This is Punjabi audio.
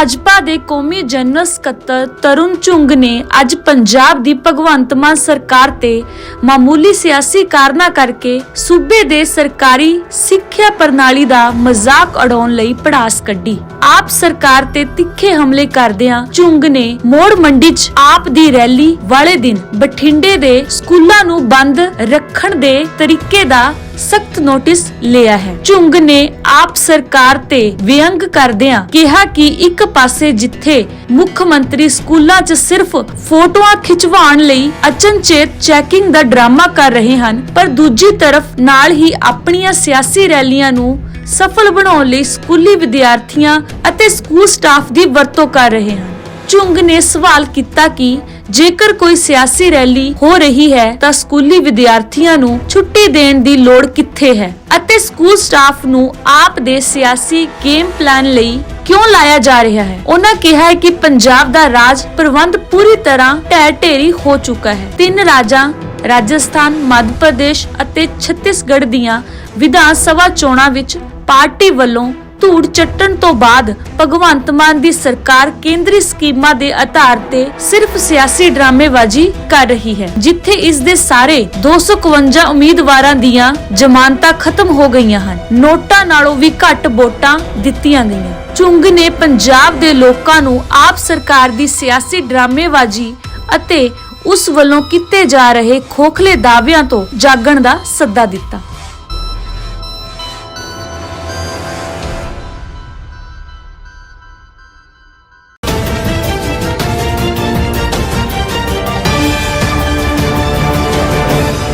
ਭਾਜਪਾ ਦੇ ਕੌਮੀ ਜਨਰਲ ਸਕੱਤਰ ਤਰੁਣ ਚੁੰਗ ਨੇ ਅੱਜ ਪੰਜਾਬ ਦੀ ਭਗਵੰਤ ਮਾਨ ਸਰਕਾਰ ਤੇ ਮਾਮੂਲੀ ਸਿਆਸੀ ਕਾਰਨਾਂ ਕਰਕੇ ਸੂਬੇ ਦੇ ਸਰਕਾਰੀ ਸਿੱਖਿਆ ਪ੍ਰਣਾਲੀ ਦਾ ਮਜ਼ਾਕ ਉਡਾਉਣ ਲਈ ਪੜਾਸ ਕੱਢੀ। ਆਪ ਸਰਕਾਰ ਤੇ ਤਿੱਖੇ ਹਮਲੇ ਕਰਦਿਆਂ ਚੁੰਗ ਨੇ ਮੋੜ ਮੰਡੀ 'ਚ ਆਪ ਦੀ ਰੈਲੀ ਵਾਲੇ ਦਿਨ ਬਠਿੰਡੇ ਦੇ ਸਕੂਲਾਂ ਨੂੰ ਬੰਦ ਰੱਖਣ ਦੇ ਤਰੀਕੇ ਦਾ ਸਖਤ ਨੋਟਿਸ ਲਿਆ ਹੈ। ਚੁੰਗ ਨੇ ਆਪ ਸਰਕਾਰ ਤੇ ਵਿਅੰਗ ਕਰਦਿਆਂ ਕਿਹਾ ਕਿ ਇੱਕ ਪਾਸੇ ਜਿੱਥੇ ਮੁੱਖ ਮੰਤਰੀ ਸਕੂਲਾਂ 'ਚ ਸਿਰਫ ਫੋਟੋਆਂ ਖਿਚਵਾਉਣ ਲਈ ਅਚਨਚੇਤ ਚੈਕਿੰਗ ਦਾ ਡਰਾਮਾ ਕਰ ਰਹੇ ਹਨ, ਪਰ ਦੂਜੀ ਤਰਫ ਨਾਲ ਹੀ ਆਪਣੀਆਂ ਸਿਆਸੀ ਰੈਲੀਆਂ ਨੂੰ ਸਫਲ ਬਣਾਉਣ ਲਈ ਸਕੂਲੀ ਵਿਦਿਆਰਥੀਆਂ ਅਤੇ ਸਕੂਲ ਸਟਾਫ ਦੀ ਵਰਤੋਂ ਕਰ ਰਹੇ ਹਨ ਚੁੰਗ ਨੇ ਸਵਾਲ ਕੀਤਾ ਕਿ ਜੇਕਰ ਕੋਈ ਸਿਆਸੀ ਰੈਲੀ ਹੋ ਰਹੀ ਹੈ ਤਾਂ ਸਕੂਲੀ ਵਿਦਿਆਰਥੀਆਂ ਨੂੰ ਛੁੱਟੀ ਦੇਣ ਦੀ ਲੋੜ ਕਿੱਥੇ ਹੈ ਅਤੇ ਸਕੂਲ ਸਟਾਫ ਨੂੰ ਆਪ ਦੇ ਸਿਆਸੀ ਗੇਮ ਪਲਾਨ ਲਈ ਕਿਉਂ ਲਾਇਆ ਜਾ ਰਿਹਾ ਹੈ? ਉਹਨਾਂ ਕਿਹਾ ਹੈ ਕਿ ਪੰਜਾਬ ਦਾ ਰਾਜ ਪ੍ਰਬੰਧ ਪੂਰੀ ਤਰ੍ਹਾਂ ਢਹਿ ਢੇਰੀ ਹੋ ਚੁੱਕਾ ਹੈ। ਤਿੰਨ ਰਾਜਾਂ ਰਾਜਸਥਾਨ, ਮੱਧ ਪ੍ਰਦੇਸ਼ ਅਤੇ ਛੱਤੀਸਗੜ੍ਹ ਦੀਆਂ ਵਿਧਾਨ ਸਭਾ ਚੋਣਾਂ ਵਿੱਚ ਪਾਰਟੀ ਵੱਲੋਂ ਧੂੜ ਚੱਟਣ ਤੋਂ ਬਾਅਦ ਭਗਵੰਤ ਮਾਨ ਦੀ ਸਰਕਾਰ ਕੇਂਦਰੀ ਸਕੀਮਾਂ ਦੇ ਆਧਾਰ ਤੇ ਸਿਰਫ ਸਿਆਸੀ ਡਰਾਮੇਬਾਜ਼ੀ ਕਰ ਰਹੀ ਹੈ, ਜਿੱਥੇ ਇਸ ਦੇ ਸਾਰੇ 251 ਉਮੀਦਵਾਰਾਂ ਦੀਆਂ ਜ਼ਮਾਨਤਾਂ ਖਤਮ ਹੋ ਗਈਆਂ ਹਨ। ਨੋਟਾਂ ਨਾਲੋਂ ਵੀ ਘੱਟ ਵੋਟਾਂ ਦਿੱਤੀਆਂ ਗਈਆਂ। ਚੁੰਗ ਨੇ ਪੰਜਾਬ ਦੇ ਲੋਕਾਂ ਨੂੰ ਆਪ ਸਰਕਾਰ ਦੀ ਸਿਆਸੀ ਡਰਾਮੇਬਾਜ਼ੀ ਅਤੇ ਉਸ ਵੱਲੋਂ ਕੀਤੇ ਜਾ ਰਹੇ ਖੋਖਲੇ ਦਾਅਵਿਆਂ ਤੋਂ ਜਾਗਣ ਦਾ ਸੱਦਾ ਦਿੱਤਾ।